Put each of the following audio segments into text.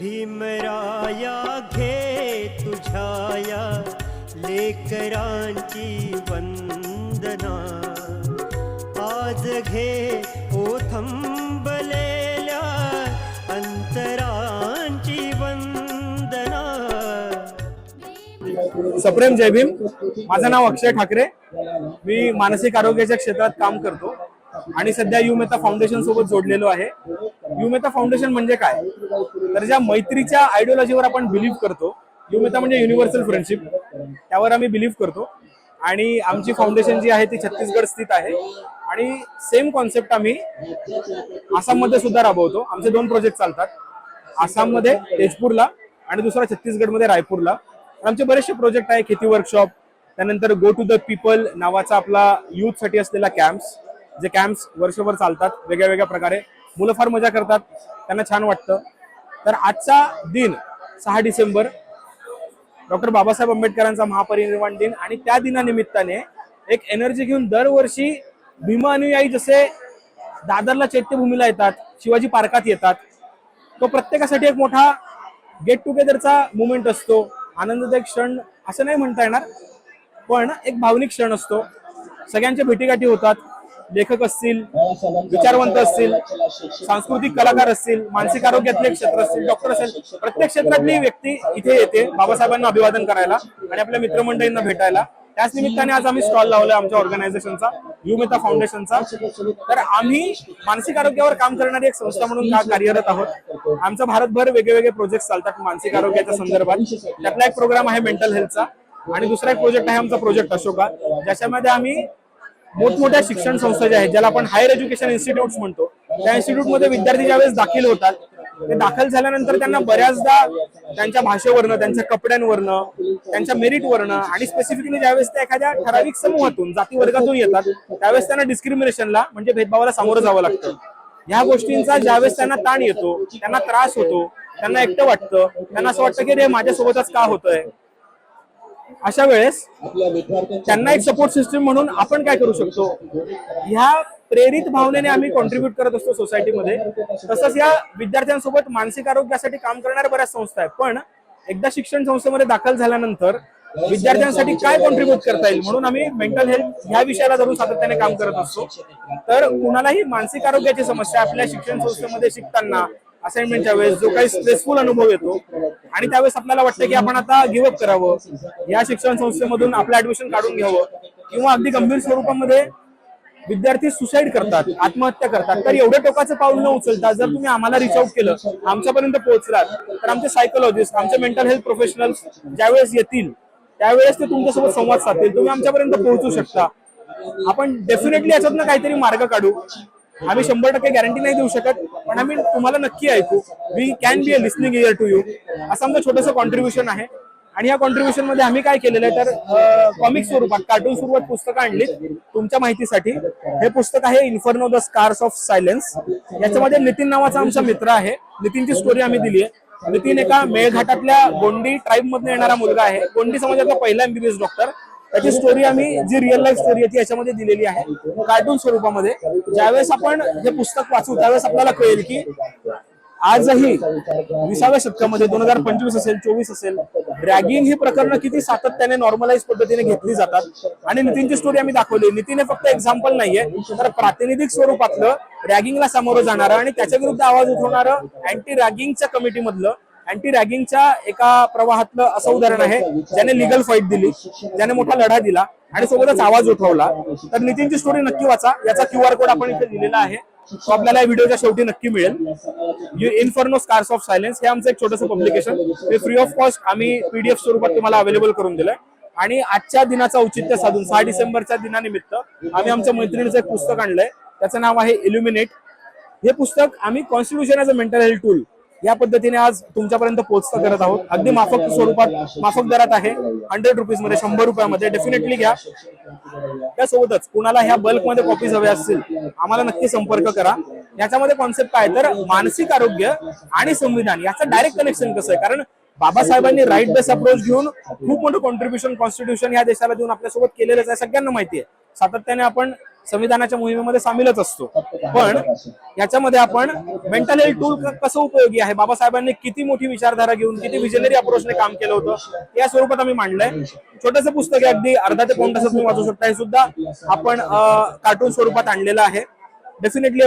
भीमराया घे तुझाया लेकरांची वंदना. आज घे ओथंबलेल्या अंतरांची वंदना. सप्रेम जय भीम. माझं नाव अक्षय ठाकरे. मी मानसिक आरोग्याच्या क्षेत्रात काम करतो. आणि सध्या युमेता फाउंडेशन सोबत जोडलेलो आहे. युमेता फाउंडेशन म्हणजे काय? तर ज्या मैत्रीच्या आयडिओलॉजीवर आपण बिलीव्ह करतो युमेता म्हणजे युनिव्हर्सल फ्रेंडशिप त्यावर आम्ही बिलीव्ह करतो. आणि आमची फाउंडेशन जी आहे ती छत्तीसगड स्थित आहे. आणि सेम कॉन्सेप्ट आम्ही आसाममध्ये सुद्धा राबवतो. आमचे दोन प्रोजेक्ट चालतात. आसाममध्ये तेजपूरला आणि दुसरा छत्तीसगडमध्ये रायपूरला. आमचे बरेचसे प्रोजेक्ट आहे. खेती वर्कशॉप त्यानंतर गो टू द पीपल नावाचा आपला youth साठी असलेला कॅम्प्स जे कॅम्प्स वर्षभर चालतात वेगळ्या वेगळ्या प्रकारे. मुलं फार मजा करतात त्यांना छान वाटतं. तर आजचा दिन सहा डिसेंबर डॉक्टर बाबासाहेब आंबेडकरांचा महापरिनिर्वाण दिन आणि त्या दिनानिमित्ताने एक एनर्जी घेऊन दरवर्षी भीमा अनुयायी जसे दादरला चैत्यभूमीला येतात शिवाजी पार्कात येतात तो प्रत्येकासाठी एक मोठा गेट टुगेदरचा मुवमेंट असतो. आनंददायक क्षण असं नाही म्हणता येणार पण एक भावनिक क्षण असतो. सगळ्यांच्या भेटीगाठी होतात. लेखक असतील विचारवंत असतील सांस्कृतिक कलाकार असतील मानसिक आरोग्यातले क्षेत्र असतील डॉक्टर असेल प्रत्येक क्षेत्रातली व्यक्ती इथे येते बाबासाहेबांना अभिवादन करायला आणि आपल्या मित्रमंडळींना भेटायला. त्याच निमित्ताने आज आम्ही स्टॉल लावलाय आमच्या ऑर्गनायझेशनचा युमेता फाउंडेशनचा तर आम्ही मानसिक आरोग्यावर काम करणारी एक संस्था म्हणून का कार्यरत आहोत? आमचा भारतभर वेगळे वेगळे प्रोजेक्ट चालतात मानसिक आरोग्याच्या संदर्भात. त्यातला एक प्रोग्राम आहे मेंटल हेल्थचा आणि दुसरा एक प्रोजेक्ट आहे आमचा प्रोजेक्ट अशोका. ज्याच्यामध्ये आम्ही मोठमोठ्या शिक्षण संस्था ज्या आहेत ज्याला आपण हायर एज्युकेशन इन्स्टिट्यूट म्हणतो. त्या इन्स्टिट्यूटमध्ये विद्यार्थी ज्यावेळेस दाखल होतात ते दाखल झाल्यानंतर त्यांना बऱ्याचदा त्यांच्या भाषेवरनं त्यांच्या कपड्यांवरनं त्यांच्या मेरिटवरनं आणि स्पेसिफिकली ज्यावेळेस ते एखाद्या ठराविक समूहातून जाती वर्गातून येतात त्यावेळेस त्यांना डिस्क्रिमिनेशनला म्हणजे भेदभावाला सामोरं जावं लागतं. ह्या गोष्टींचा ज्यावेळेस त्यांना ताण येतो त्यांना त्रास होतो त्यांना एकटं वाटतं त्यांना असं वाटतं की रे माझ्यासोबतच का होतंय? अशा वेळेस त्यांना एक सपोर्ट सिस्टीम म्हणून आपण काय करू शकतो? ह्या प्रेरित भावनेने आम्ही कॉन्ट्रीब्युट करत असतो सोसायटीमध्ये तसंच या विद्यार्थ्यांसोबत मानसिक आरोग्यासाठी काम करणाऱ्या बऱ्याच संस्था आहेत. पण एकदा शिक्षण संस्थेमध्ये दाखल झाल्यानंतर विद्यार्थ्यांसाठी काय कॉन्ट्रीब्युट करता येईल? म्हणून आम्ही मेंटल हेल्थ ह्या विषयाला धरून सातत्याने काम करत असतो. तर कुणालाही मानसिक आरोग्याची समस्या आपल्या शिक्षण संस्थेमध्ये शिकताना असाइनमेंटच्या वेळेस जो काही स्ट्रेसफुल अनुभव येतो आणि त्यावेळेस आपल्याला वाटतं की आपण आता गिव्हअप करावं. या शिक्षण संस्थेमधून आपलं ऍडमिशन काढून घ्यावं. किंवा अगदी गंभीर स्वरूपामध्ये विद्यार्थी सुसाईड करतात आत्महत्या करतात. तर एवढं टोकाचं पाऊल न उचलता जर तुम्ही आम्हाला रिच आउट केलं आमच्यापर्यंत पोहोचलात तर आमचे सायकोलॉजिस्ट आमचे मेंटल हेल्थ प्रोफेशनल ज्यावेळेस येतील त्यावेळेस ते तुमच्यासोबत संवाद साधतील. तुम्ही आमच्यापर्यंत पोहोचू शकता. आपण डेफिनेटली याच्यातनं काहीतरी मार्ग काढू. हो, आम्ही शंभर टक्के गॅरंटी नाही देऊ शकत पण आम्ही तुम्हाला नक्की ऐकू. We can be a listening ear to you असं आमचं छोटंसं कॉन्ट्रीब्युशन आहे. आणि या कॉन्ट्रीब्युशनमध्ये आम्ही काय केलेलं आहे तर कॉमिक स्वरूपात कार्टून स्वरूपात पुस्तकं आणली तुमच्या माहितीसाठी. हे पुस्तक आहे Inferno the scars of silence याच्यामध्ये नितीन नावाचा आमचा मित्र आहे. नितीनची स्टोरी आम्ही दिली आहे. नितीन एका मेळघाटातल्या गोंडी ट्राईब मधून येणारा मुलगा आहे. गोंडी समाजातला पहिला एमबीबीएस डॉक्टर त्याची स्टोरी आम्ही जी रिअल लाईफ स्टोरी आहे ती याच्यामध्ये दिलेली आहे. कार्टून स्वरूपामध्ये. ज्यावेळेस आपण हे पुस्तक वाचू त्यावेळेस आपल्याला कळेल की आजही विसाव्या शतकामध्ये दोन हजार पंचवीस असेल चोवीस असेल रॅगिंग ही प्रकरणं किती सातत्याने नॉर्मलाइज पद्धतीने घेतली जातात. आणि नितीनची स्टोरी आम्ही दाखवली. नितीन हे फक्त एक्झाम्पल नाहीये तर प्रातिनिधिक स्वरूपातलं रॅगिंगला सामोरं जाणारं आणि त्याच्या विरुद्ध आवाज उठवणारं अँटी रॅगिंगच्या कमिटीमधलं अँटी रॅगिंगच्या एका प्रवाहातलं असं उदाहरण आहे ज्याने लिगल फाईट दिली ज्याने मोठा लढा दिला आणि सोबतच आवाज उठवला. तर नितीनची स्टोरी नक्की वाचा याचा क्यू आर कोड आपण इथे दिलेला आहे. तो आपल्याला या व्हिडिओच्या शेवटी नक्की मिळेल. इन्फर्नो स्कार्स ऑफ सायलेन्स हे आमचं एक छोटंसं पब्लिकेशन हे फ्री ऑफ कॉस्ट आम्ही पीडीएफ स्वरूपात तुम्हाला अवेलेबल करून दिलंय. आणि आजच्या दिनाचं औचित्य साधून सहा डिसेंबरच्या दिनानिमित्त आम्ही आमच्या मैत्रिणीचं एक पुस्तक आणलंय. त्याचं नाव आहे इल्युमिनेट हे पुस्तक आम्ही constitution as a mental health tool या पद्धतीने आज तुमच्यापर्यंत पोहोचता करत आहोत. अगदी माफक स्वरूपात माफक दरात आहे. हंड्रेड रुपीजमध्ये शंभर रुपयामध्ये. डेफिनेटली घ्या. त्यासोबतच कुणाला ह्या बल्कमध्ये कॉपीज हव्या असतील आम्हाला नक्की संपर्क करा. याच्यामध्ये कॉन्सेप्ट काय? तर मानसिक आरोग्य आणि संविधान याचं डायरेक्ट कनेक्शन कसं आहे? कारण बाबासाहेबांनी राईट बेस अप्रोच घेऊन खूप मोठं कॉन्ट्रीब्युशन कॉन्स्टिट्यूशन या देशाला देऊन आपल्यासोबत केलेलंच आहे. सगळ्यांना माहिती आहे. सातत्याने आपण संविधानाच्या मोहिमेमध्ये सामीलच असतो. पण याच्यामध्ये आपण मेंटल हेल्थ टूल कसं उपयोगी आहे? बाबासाहेबांनी किती मोठी विचारधारा घेऊन किती विजनरी अप्रोचने काम केलं होतं? या स्वरूपात आम्ही मांडलंय. छोटंसं पुस्तक आहे अगदी अर्धा ते पाऊण तासात तुम्ही वाचू शकता. हे सुद्धा आपण कार्टून स्वरूपात आणलेलं आहे. डेफिनेटली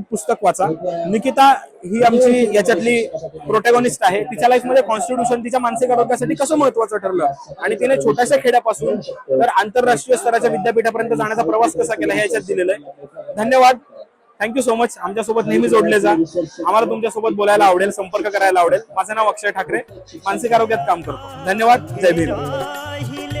पुस्तक वाचा. निकिता ही आमची याच्यातली प्रोटॅगॉनिस्ट आहे. तिच्या लाईफमध्ये कॉन्स्टिट्यूशन तिच्या मानसिक आरोग्यासाठी कसं महत्वाचं ठरलं? आणि तिने छोट्याशा खेड्यापासून तर आंतरराष्ट्रीय स्तराच्या विद्यापीठापर्यंत जाण्याचा प्रवास कसा केला हे याच्यात दिलेलं आहे. धन्यवाद. थँक्यू सो मच आमच्यासोबत नेहमी जोडले जा. आम्हाला तुमच्यासोबत बोलायला आवडेल संपर्क करायला आवडेल. माझं नाव अक्षय ठाकरे. मानसिक आरोग्यात काम करतो. धन्यवाद. जय भीम. राहिलेल्या